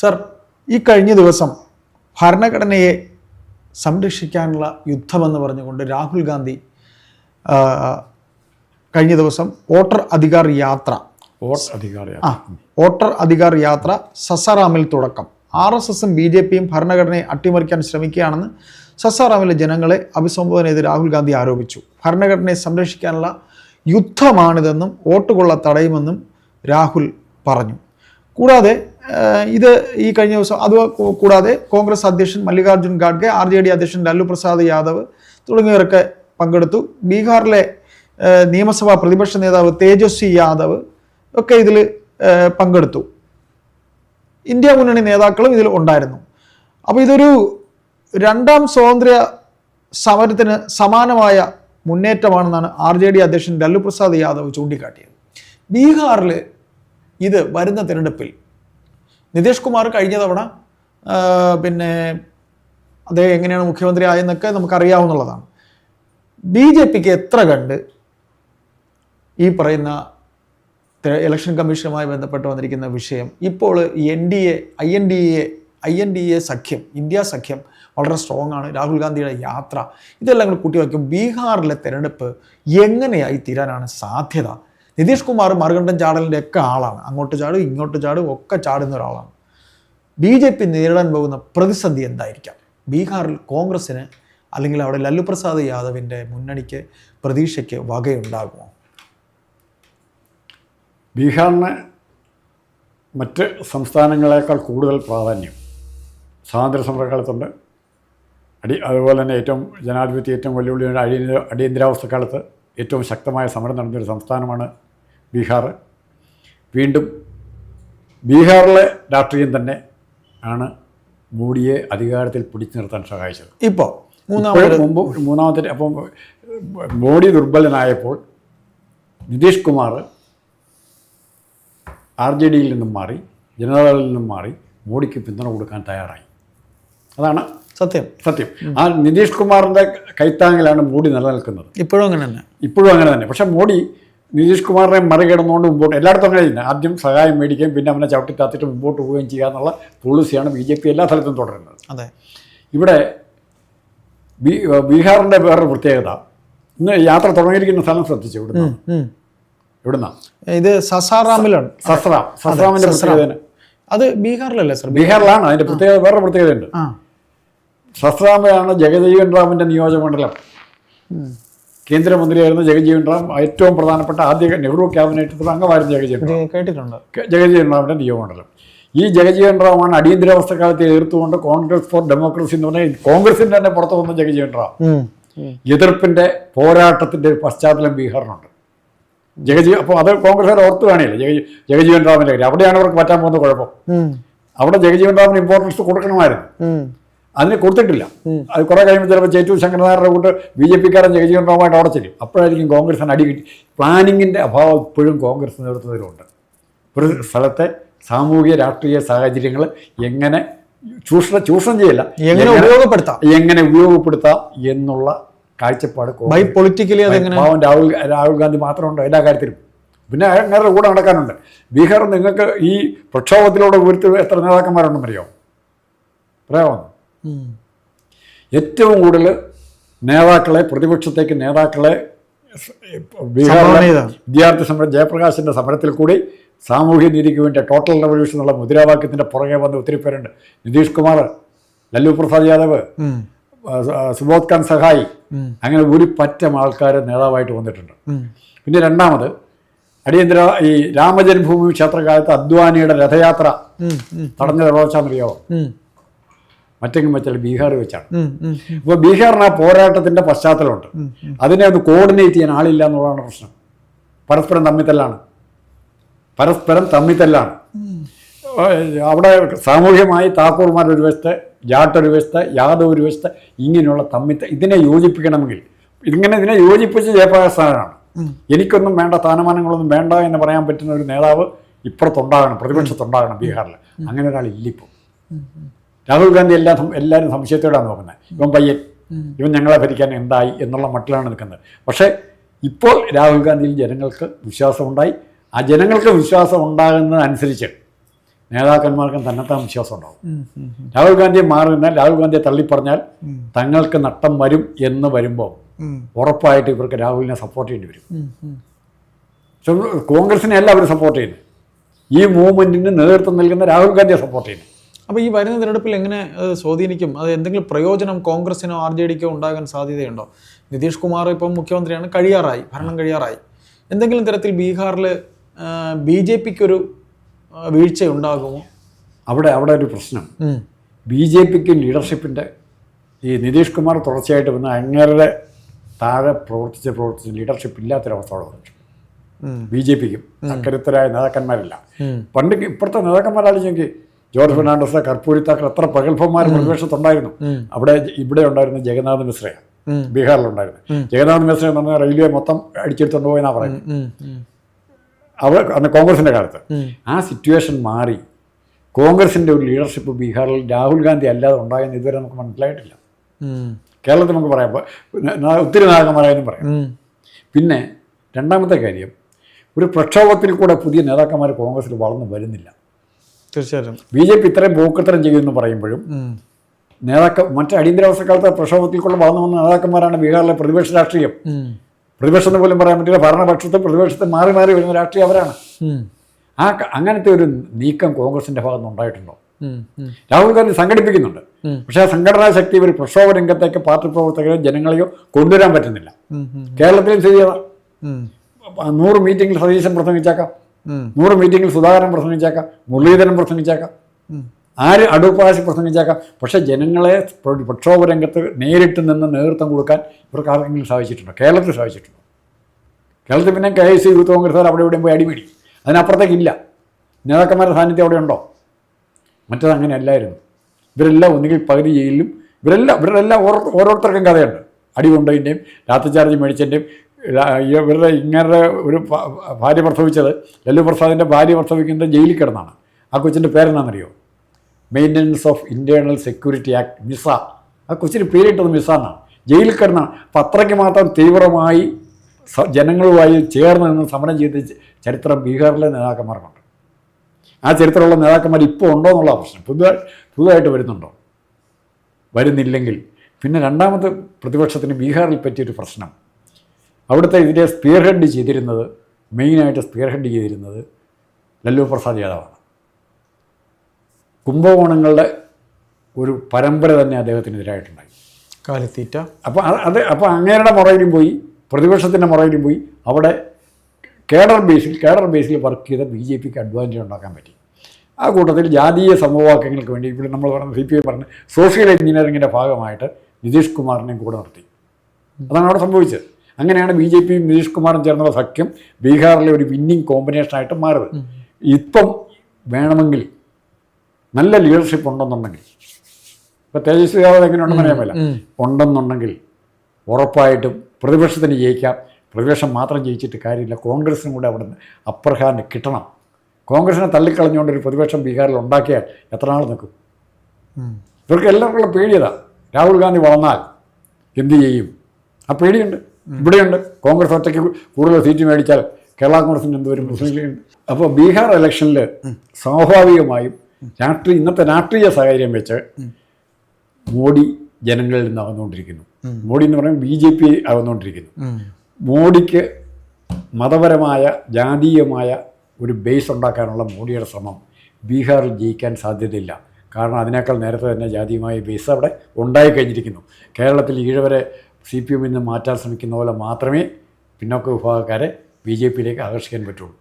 Sir ഈ കഴിഞ്ഞ ദിവസം ഭരണഘടനയെ സംരക്ഷിക്കാനുള്ള യുദ്ധമെന്ന് പറഞ്ഞുകൊണ്ട് രാഹുൽ ഗാന്ധി കഴിഞ്ഞ ദിവസം വോട്ടർ അധികാർ യാത്ര ആ വോട്ടർ അധികാർ യാത്ര സസാറാമിൽ തുടക്കം. ആർ എസ് എസും ബി ജെ പിയും ഭരണഘടനയെ അട്ടിമറിക്കാൻ ശ്രമിക്കുകയാണെന്ന് സസാറാമിലെ ജനങ്ങളെ അഭിസംബോധന ചെയ്ത് രാഹുൽ ഗാന്ധി ആരോപിച്ചു. ഭരണഘടനയെ സംരക്ഷിക്കാനുള്ള യുദ്ധമാണിതെന്നും വോട്ടുകൊള്ള തടയുമെന്നും രാഹുൽ പറഞ്ഞു. കൂടാതെ ഇത് ഈ കഴിഞ്ഞ ദിവസം അത് കൂടാതെ കോൺഗ്രസ് അധ്യക്ഷൻ മല്ലികാർജുൻ ഖാഡ്ഗെ ആർ ജെ ഡി അധ്യക്ഷൻ ലാലു പ്രസാദ് യാദവ് തുടങ്ങിയവരൊക്കെ പങ്കെടുത്തു. ബീഹാറിലെ നിയമസഭാ പ്രതിപക്ഷ നേതാവ് തേജസ്വി യാദവ് ഒക്കെ ഇതിൽ പങ്കെടുത്തു. ഇന്ത്യ മുന്നണി നേതാക്കളും ഇതിൽ ഉണ്ടായിരുന്നു. അപ്പോൾ ഇതൊരു രണ്ടാം സ്വാതന്ത്ര്യ സമരത്തിന് സമാനമായ മുന്നേറ്റമാണെന്നാണ് ആർ ജെ ഡി അധ്യക്ഷൻ ലല്ലു പ്രസാദ് യാദവ് ചൂണ്ടിക്കാട്ടിയത്. ബീഹാറിൽ ഇത് വരുന്ന തിരഞ്ഞെടുപ്പിൽ നിതീഷ് കുമാർ കഴിഞ്ഞ തവണ പിന്നെ അദ്ദേഹം എങ്ങനെയാണ് മുഖ്യമന്ത്രി ആയെന്നൊക്കെ നമുക്കറിയാവുന്നതാണ് ബി ജെ പിക്ക് എത്ര കണ്ട് ഈ പറയുന്ന ഇലക്ഷൻ കമ്മീഷനുമായി ബന്ധപ്പെട്ട് വന്നിരിക്കുന്ന വിഷയം. ഇപ്പോൾ N D A I N D A I N D A സഖ്യം ഇന്ത്യ സഖ്യം വളരെ സ്ട്രോങ് ആണ്. രാഹുൽ ഗാന്ധിയുടെ യാത്ര ഇതെല്ലാം കൂടി കൂട്ടി വയ്ക്കും. ബീഹാറിലെ തെരഞ്ഞെടുപ്പ് എങ്ങനെയായി തീരാനാണ് സാധ്യത? നിതീഷ് കുമാർ മറുകണ്ഠൻ ചാടലിന്റെ ഒക്കെ ആളാണ്. അങ്ങോട്ട് ചാടും ഇങ്ങോട്ട് ചാടും ഒക്കെ ചാടുന്ന ഒരാളാണ്. ബി ജെ പി നേരിടാൻ പോകുന്ന പ്രതിസന്ധി എന്തായിരിക്കാം? ബീഹാറിൽ കോൺഗ്രസ്സിന് അല്ലെങ്കിൽ അവിടെ ലല്ലു പ്രസാദ് യാദവിന്റെ മുന്നണിക്ക് പ്രതീക്ഷയ്ക്ക് വകയുണ്ടാകുമോ? ബീഹാറിന് മറ്റ് സംസ്ഥാനങ്ങളെക്കാൾ കൂടുതൽ പ്രാധാന്യം സ്വാതന്ത്ര്യ സമരകാലത്തുണ്ട്. അടി അതുപോലെ തന്നെ ഏറ്റവും ജനാധിപത്യ ഏറ്റവും വെല്ലുവിളി അടിയന്തര അടിയന്തരാവസ്ഥ കാലത്ത് ഏറ്റവും ശക്തമായ സമരം നടന്നൊരു സംസ്ഥാനമാണ് ബീഹാർ. വീണ്ടും ബീഹാറിലെ രാഷ്ട്രീയം തന്നെ ആണ് മോഡിയെ അധികാരത്തിൽ പിടിച്ചു നിർത്താൻ സഹായിച്ചത്. ഇപ്പോൾ മൂന്നാമത്തെ മുമ്പ് മൂന്നാമത്തെ അപ്പം മോഡി ദുർബലനായപ്പോൾ നിതീഷ് കുമാർ ആർ ജെ ഡിയിൽ നിന്നും മാറി ജനതാദളിൽ നിന്നും മാറി മോഡിക്ക് പിന്തുണ കൊടുക്കാൻ തയ്യാറായി. അതാണ് സത്യം. സത്യം. ആ നിതീഷ് കുമാറിന്റെ കൈത്താങ്ങിലാണ് മോഡി നിലനിൽക്കുന്നത്. ഇപ്പോഴും അങ്ങനെ തന്നെ. ഇപ്പോഴും അങ്ങനെ തന്നെ. പക്ഷേ മോഡി നിതീഷ് കുമാറിനെ മറികടന്നുകൊണ്ട് മുമ്പോട്ട് എല്ലായിടത്തും ചെയ്യുന്നത്. ആദ്യം സഹായം മേടിക്കുകയും പിന്നെ അവനെ ചവിട്ടിത്താത്തിട്ട് മുമ്പോട്ട് പോവുകയും ചെയ്യുക എന്നുള്ള പോളിസിയാണ് ബി ജെ പി എല്ലാ സ്ഥലത്തും തുടരുന്നത്. അതെ. ഇവിടെ ബീ ബീഹാറിന്റെ വേറൊരു പ്രത്യേകത. ഇന്ന് യാത്ര തുടങ്ങിയിരിക്കുന്ന സ്ഥലം ശ്രദ്ധിച്ചു ഇവിടുന്ന്. ഇവിടുന്ന? ഇത് സസാറാമിലാണ്. സസ്രാം. സസ്രാമിന്റെ പ്രത്യേകത അത് ബീഹാറിലല്ലേ സർ? ബീഹാറിലാണ്. അതിന്റെ പ്രത്യേകത വേറൊരു പ്രത്യേകതയുണ്ട്. ആ. സസ്രാമയാണ് ജഗജീവൻ റാമിന്റെ നിയോജകമണ്ഡലം കേന്ദ്രമന്ത്രിയായിരുന്ന ജഗജീവൻ റാം ഏറ്റവും പ്രധാനപ്പെട്ട ആദ്യ നെഹ്റു ക്യാബിനറ്റിൽ അംഗമായിരുന്നു ജഗജീവൻ റാം. കേട്ടിട്ടുണ്ട്. ജഗജീവൻ റാമിന്റെ നിയമമണ്ഡലം. ഈ ജഗജീവൻ റാമാണ് അടിയന്തരാവസ്ഥ കാലത്ത് എതിർത്തുകൊണ്ട് കോൺഗ്രസ് ഫോർ ഡെമോക്രസി എന്ന് പറഞ്ഞാൽ കോൺഗ്രസിന്റെ തന്നെ പുറത്തു വന്ന ജഗജീവൻ റാം. എതിർപ്പിന്റെ എതിർപ്പിന്റെ പോരാട്ടത്തിന്റെ ഒരു പശ്ചാത്തലം ബീഹാറിനുണ്ട്. ജഗജീവ അപ്പോൾ അത് കോൺഗ്രസ്സുകാർ ഓർത്ത് കാണില്ല? ജഗ ജഗജീവൻ റാമിന്റെ കാര്യം. അവിടെയാണ് അവർക്ക് പറ്റാൻ പോകുന്ന കുഴപ്പം. അവിടെ ജഗജീവൻ റാമിന് ഇമ്പോർട്ടൻസ് കൊടുക്കണമായിരുന്നു. അതിന് കൊടുത്തിട്ടില്ല. അത് കുറെ കഴിയുമ്പോൾ ചിലപ്പോൾ ചേറ്റു ശങ്കരനാരുടെ കൂട്ട് ബി ജെ പിക്കാരൻ ജഗജീവൻ റാമുമായിട്ട് അവിടെ ചെല്ലും അപ്പോഴായിരിക്കും കോൺഗ്രസിന് അടി കിട്ടി. പ്ലാനിങ്ങിന്റെ അഭാവം ഇപ്പോഴും കോൺഗ്രസ് നേതൃത്വത്തിലുണ്ട് ഒരു സ്ഥലത്തെ സാമൂഹിക രാഷ്ട്രീയ സാഹചര്യങ്ങൾ എങ്ങനെ ചൂഷണ ചൂഷണം ചെയ്യില്ല. എങ്ങനെ ഉപയോഗപ്പെടുത്താം? എങ്ങനെ ഉപയോഗപ്പെടുത്താം എന്നുള്ള കാഴ്ചപ്പാട് ബൈ പൊളിറ്റിക്കലി അതെങ്ങനെ പാവം രാഹുൽ രാഹുൽ ഗാന്ധി മാത്രമുണ്ടോ എല്ലാ കാര്യത്തിലും. പിന്നെ അങ്ങനെ കൂടെ നടക്കാനുണ്ട്. ബീഹാർ നിങ്ങൾക്ക് ഈ പ്രക്ഷോഭത്തിലൂടെ ഉയർത്തി എത്ര നേതാക്കന്മാരുണ്ടെന്ന് അറിയാമോ പറയാമോ. ഏറ്റവും കൂടുതൽ നേതാക്കളെ പ്രതിപക്ഷത്തേക്ക് നേതാക്കളെ ബീഹാറിലെ വിദ്യാർത്ഥി സമരം ജയപ്രകാശിന്റെ സമരത്തിൽ കൂടി സാമൂഹ്യ നീതിക്ക് വേണ്ടി ടോട്ടൽ റവല്യൂഷൻ എന്നുള്ള മുദ്രാവാക്യത്തിന്റെ പുറകെ വന്ന് ഒത്തിരി പേരുണ്ട്. നിതീഷ് കുമാർ ലല്ലു പ്രസാദ് യാദവ് സുബോധ് ഖാൻ സഹായി അങ്ങനെ ഒരു പറ്റം ആൾക്കാർ നേതാവായിട്ട് വന്നിട്ടുണ്ട്. പിന്നെ രണ്ടാമത് അടിയന്തര ഈ രാമജന്മഭൂമി ക്ഷേത്രകാലത്ത് അദ്വാനിയുടെ രഥയാത്ര ഉം. ഉം. മറ്റെങ്കിലും വെച്ചാൽ ബീഹാർ വെച്ചാണ്. ഇപ്പോൾ ബീഹാറിന് ആ പോരാട്ടത്തിന്റെ പശ്ചാത്തലമുണ്ട്. അതിനെ അത് കോർഡിനേറ്റ് ചെയ്യാൻ ആളില്ല എന്നുള്ളതാണ് പ്രശ്നം. പരസ്പരം തമ്മിത്തല്ലാണ്. പരസ്പരം തമ്മിത്തല്ലാണ്. അവിടെ സാമൂഹ്യമായി താക്കൂർമാർ ഒരു വശത്ത് ജാട്ട് ഒരു വശത്ത് യാദവ് ഒരു വശത്ത് ഇങ്ങനെയുള്ള തമ്മിത്ത ഇതിനെ യോജിപ്പിക്കണമെങ്കിൽ ഇങ്ങനെ ഇതിനെ യോജിപ്പിച്ച് ജയപ്രകാശനാണ് എനിക്കൊന്നും വേണ്ട സ്ഥാനമാനങ്ങളൊന്നും വേണ്ട എന്ന് പറയാൻ പറ്റുന്ന ഒരു നേതാവ് ഇപ്പുറത്തുണ്ടാകണം പ്രതിപക്ഷത്തുണ്ടാകണം ബീഹാറിൽ അങ്ങനെ ഒരാൾ ഇല്ലിപ്പോൾ രാഹുൽ ഗാന്ധി എല്ലാ എല്ലാവരും സംശയത്തോടാണ് നോക്കുന്നത്. ഇവൻ പയ്യൻ. ഇവൻ ഞങ്ങളെ ഭരിക്കാൻ എന്തായി എന്നുള്ള മട്ടിലാണ് നിൽക്കുന്നത്. പക്ഷേ ഇപ്പോൾ രാഹുൽ ഗാന്ധിയിൽ ജനങ്ങൾക്ക് വിശ്വാസമുണ്ടായി. ആ ജനങ്ങൾക്ക് വിശ്വാസം ഉണ്ടാകുന്നതനുസരിച്ച് നേതാക്കന്മാർക്കും തന്നെത്താൻ വിശ്വാസം ഉണ്ടാകും രാഹുൽ ഗാന്ധിയെ മാറി നിന്നാൽ രാഹുൽ ഗാന്ധിയെ തള്ളിപ്പറഞ്ഞാൽ തങ്ങൾക്ക് നട്ടം വരും എന്ന് വരുമ്പോൾ ഉറപ്പായിട്ട് ഇവർക്ക് രാഹുലിനെ സപ്പോർട്ട് ചെയ്യേണ്ടി വരും. കോൺഗ്രസിനെ അല്ല അവർ സപ്പോർട്ട് ചെയ്യുന്നത്. ഈ മൂവ്മെന്റിന് നേതൃത്വം നൽകുന്ന രാഹുൽ ഗാന്ധിയെ സപ്പോർട്ട് ചെയ്യുന്നത്. അപ്പോൾ ഈ വരുന്ന തിരഞ്ഞെടുപ്പിൽ എങ്ങനെ സ്വാധീനിക്കും? അത് എന്തെങ്കിലും പ്രയോജനം കോൺഗ്രസിനോ ആർ ജെ ഡിക്കോ ഉണ്ടാകാൻ സാധ്യതയുണ്ടോ? നിതീഷ് കുമാർ ഇപ്പം മുഖ്യമന്ത്രിയാണ് കഴിയാറായി ഭരണം കഴിയാറായി. എന്തെങ്കിലും തരത്തിൽ ബീഹാറിൽ ബി ജെ പിക്ക് ഒരു വീഴ്ച ഉണ്ടാകുമോ അവിടെ അവിടെ ഒരു പ്രശ്നം. ബി ജെ പിക്ക് ലീഡർഷിപ്പിന്റെ ഈ നിതീഷ് കുമാർ തുടർച്ചയായിട്ട് വന്ന അങ്ങേരുടെ താഴെ പ്രവർത്തിച്ച് പ്രവർത്തിച്ച് ലീഡർഷിപ്പ് ഇല്ലാത്തൊരവസ്ഥ അവിടെ വന്നു. ബി ജെ പിക്കും അക്കരുത്തരായ നേതാക്കന്മാരില്ല. പണ്ട് ഇപ്പോഴത്തെ നേതാക്കന്മാരാണെങ്കിൽ ജോർജ് ഫെർണാണ്ടസ് കർപ്പൂരിത്താക്കൾ എത്ര പ്രഗത്ഭന്മാർ പ്രതിപക്ഷത്തുണ്ടായിരുന്നു അവിടെ ഇവിടെ ഉണ്ടായിരുന്ന ജഗന്നാഥ് മിശ്രയ ബീഹാറിലുണ്ടായിരുന്നു ജഗന്നാഥ് മിശ്ര എന്ന് പറഞ്ഞാൽ റെയിൽവേ മൊത്തം അടിച്ചെടുത്തോണ്ട് പോയെന്നാ പറയുന്നത്. അവർ അന്ന് കോൺഗ്രസിന്റെ കാലത്ത്. ആ സിറ്റുവേഷൻ മാറി കോൺഗ്രസിന്റെ ഒരു ലീഡർഷിപ്പ് ബീഹാറിൽ രാഹുൽ ഗാന്ധി അല്ലാതെ ഉണ്ടായെന്ന് ഇതുവരെ നമുക്ക് മനസ്സിലായിട്ടില്ല. കേരളത്തിൽ നമുക്ക് പറയാം. ഒത്തിരി നായകന്മാരായെന്നും പറയാം. പിന്നെ രണ്ടാമത്തെ കാര്യം ഒരു പ്രക്ഷോഭത്തിൽ കൂടെ പുതിയ നേതാക്കന്മാർ കോൺഗ്രസ്സിൽ വളർന്നു വരുന്നില്ല. തീർച്ചയായിട്ടും. ബി ജെ പി ഇത്രയും പോക്കത്തരം ചെയ്യുമെന്ന് പറയുമ്പോഴും നേതാക്ക മറ്റ് അടിയന്തരാവസ്ഥക്കാലത്തെ പ്രക്ഷോഭത്തിൽ കൊണ്ട് വളർന്നു വന്ന നേതാക്കന്മാരാണ് ബീഹാറിലെ പ്രതിപക്ഷ രാഷ്ട്രീയം. പ്രതിപക്ഷം എന്ന് പോലും പറയാൻ പറ്റില്ല. ഭരണപക്ഷത്തെ പ്രതിപക്ഷത്തെ മാറി മാറി വരുന്ന രാഷ്ട്രീയം അവരാണ്. ആ അങ്ങനത്തെ ഒരു നീക്കം കോൺഗ്രസിന്റെ ഭാഗത്ത് ഉണ്ടായിട്ടുണ്ടോ? രാഹുൽ ഗാന്ധി സംഘടിപ്പിക്കുന്നുണ്ട്. പക്ഷെ ആ സംഘടനാ ശക്തി ഒരു പ്രക്ഷോഭ രംഗത്തേക്ക് പാർട്ടി പ്രവർത്തകരെയോ ജനങ്ങളെയോ കൊണ്ടുവരാൻ പറ്റുന്നില്ല. കേരളത്തിലും ശരിയാണ്. നൂറ് മീറ്റിംഗിൽ സതീശൻ പ്രസംഗിച്ചേക്കാം. നൂറ് മീറ്റിങ്ങിൽ സുധാകരൻ പ്രസംഗിച്ചേക്കാം മുരളീധരൻ പ്രസംഗിച്ചേക്കാം ആര് അടുപ്പാശി പ്രസംഗിച്ചേക്കാം. പക്ഷേ ജനങ്ങളെ പ്ര- പ്രക്ഷോഭ രംഗത്ത് നേരിട്ട് നിന്ന് നേതൃത്വം കൊടുക്കാൻ ഇവർക്ക് ആർക്കെങ്കിലും സാധിച്ചിട്ടുണ്ടോ? കേരളത്തിൽ സാധിച്ചിട്ടുണ്ടോ? കേരളത്തിൽ പിന്നെ കെ എസ് യൂത്ത് കോൺഗ്രസ്സുകാർ അവിടെ ഇവിടെയും പോയി അടിപിടി. അതിനപ്പുറത്തേക്കില്ല. നേതാക്കന്മാരുടെ സാന്നിധ്യം അവിടെ ഉണ്ടോ? മറ്റത് അങ്ങനെ അല്ലായിരുന്നു ഇവരെല്ലാം ഒന്നുകിൽ പകുതി ജയിലിലും ഇവരെല്ലാം ഇവരെല്ലാം ഓരോ ഓരോരുത്തർക്കും കഥയുണ്ട്. അടി കൊണ്ടതിന്റെയും രാത്രി ചാർജ് മേടിച്ചതിന്റെയും ഇവരുടെ ഇങ്ങനെ ഒരു ഭാര്യ പ്രസവിച്ചത് ലല്ലു പ്രസാദിന്റെ ഭാര്യ പ്രസവിക്കുന്നത് ജയിലിൽ കിടന്നാണ്. ആ കൊച്ചിന്റെ പേരെന്താണെന്നറിയോ? Maintenance of internal security act Misa ആ കൊച്ചിന് പേരിട്ടത് മിസ എന്നാണ് ജയിലിൽ കിടന്നാണ്. അപ്പം അത്രയ്ക്ക് മാത്രം തീവ്രമായി ജനങ്ങളുമായി ചേർന്ന് നിന്ന് സമരം ചെയ്ത ചരിത്രം ബീഹാറിലെ നേതാക്കന്മാർക്കുണ്ട്. ആ ചരിത്രമുള്ള നേതാക്കന്മാർ ഇപ്പോൾ ഉണ്ടോ എന്നുള്ള പ്രശ്നം പുതുതായി പുതുതായിട്ട് വരുന്നുണ്ടോ? വരുന്നില്ലെങ്കിൽ. പിന്നെ രണ്ടാമത്തെ പ്രതിപക്ഷത്തിന് ബീഹാറിൽ പറ്റിയൊരു പ്രശ്നം. അവിടുത്തെ ഇതിനെ സ്പിയർ ഹെഡ് ചെയ്തിരുന്നത് മെയിനായിട്ട് സ്പിയർ ഹെഡ് ചെയ്തിരുന്നത് ലല്ലു പ്രസാദ് യാദവാണ്. കുംഭകോണങ്ങളുടെ ഒരു പരമ്പര തന്നെ അദ്ദേഹത്തിനെതിരായിട്ടുണ്ടായി. കാലിത്തീറ്റ. അപ്പോൾ അത് അപ്പോൾ അങ്ങേരുടെ മുറയിലും പോയി പ്രതിപക്ഷത്തിന്റെ മുറയിലും പോയി അവിടെ കേഡർ ബേസിൽ കേഡർ ബേസിൽ വർക്ക് ചെയ്ത ബി ജെ പിക്ക് അഡ്വാന്റേജ് ഉണ്ടാക്കാൻ പറ്റി. ആ കൂട്ടത്തിൽ ജാതീയ സമവാക്യങ്ങൾക്ക് വേണ്ടി ഇവിടെ നമ്മൾ പറഞ്ഞ സി പി ഐ പറഞ്ഞ സോഷ്യൽ എഞ്ചിനീയറിങ്ങിന്റെ ഭാഗമായിട്ട് നിതീഷ് കുമാറിനെയും കൂടെ നിർത്തി. അതാണ് അവിടെ സംഭവിച്ചത്. അങ്ങനെയാണ് ബി ജെ പിയും നിതീഷ് കുമാറും ചേർന്നുള്ള സഖ്യം ബീഹാറിലെ ഒരു വിന്നിങ് കോമ്പിനേഷനായിട്ട് മാറുന്നത്. ഇപ്പം വേണമെങ്കിൽ നല്ല ലീഡർഷിപ്പ് ഉണ്ടെന്നുണ്ടെങ്കിൽ ഇപ്പോൾ തേജസ്വി യാദവ് എങ്ങനെയുണ്ടെന്ന് അറിയാൻ പറ്റില്ല ഉണ്ടെന്നുണ്ടെങ്കിൽ ഉറപ്പായിട്ടും പ്രതിപക്ഷത്തിന് ജയിക്കാം. പ്രതിപക്ഷം മാത്രം ജയിച്ചിട്ട് കാര്യമില്ല. കോൺഗ്രസിനും കൂടെ അവിടെ നിന്ന് അപ്പർ ഹാൻഡ് കിട്ടണം. കോൺഗ്രസിനെ തള്ളിക്കളഞ്ഞുകൊണ്ട് ഒരു പ്രതിപക്ഷം ബീഹാറിൽ ഉണ്ടാക്കിയാൽ എത്ര നാൾ നിൽക്കും? ഇവർക്ക് എല്ലാവർക്കുള്ള പേടിയതാണ് രാഹുൽ ഗാന്ധി വളർന്നാൽ എന്ത് ചെയ്യും? ആ പേടിയുണ്ട്. ഇവിടെയുണ്ട്. കോൺഗ്രസ് ഒറ്റയ്ക്ക് കൂടുതൽ സീറ്റ് മേടിച്ചാൽ കേരള കോൺഗ്രസിന് എന്ത് വരും? മുസ്ലിം ലീഗ് അപ്പോൾ ബീഹാർ ഇലക്ഷനിൽ സ്വാഭാവികമായും രാഷ്ട്രീയ ഇന്നത്തെ രാഷ്ട്രീയ സാഹചര്യം വെച്ച് മോഡി ജനങ്ങളിൽ നിന്ന് അകന്നുകൊണ്ടിരിക്കുന്നു. മോഡി എന്ന് പറയുമ്പോൾ ബി ജെ പി അകന്നുകൊണ്ടിരിക്കുന്നു. മോഡിക്ക് മതപരമായ ജാതീയമായ ഒരു ബേസ് ഉണ്ടാക്കാനുള്ള മോഡിയുടെ ശ്രമം ബീഹാറിൽ ജയിക്കാൻ സാധ്യതയില്ല. കാരണം അതിനേക്കാൾ നേരത്തെ തന്നെ ജാതീയമായ ബേസ് അവിടെ ഉണ്ടായി കഴിഞ്ഞിരിക്കുന്നു കേരളത്തിൽ ഈഴവരെ സി പി എമ്മിൽ നിന്ന് മാറ്റാൻ ശ്രമിക്കുന്ന പോലെ മാത്രമേ പിന്നോക്ക വിഭാഗക്കാരെ ബി ജെ പിയിലേക്ക് ആകർഷിക്കാൻ പറ്റുള്ളൂ.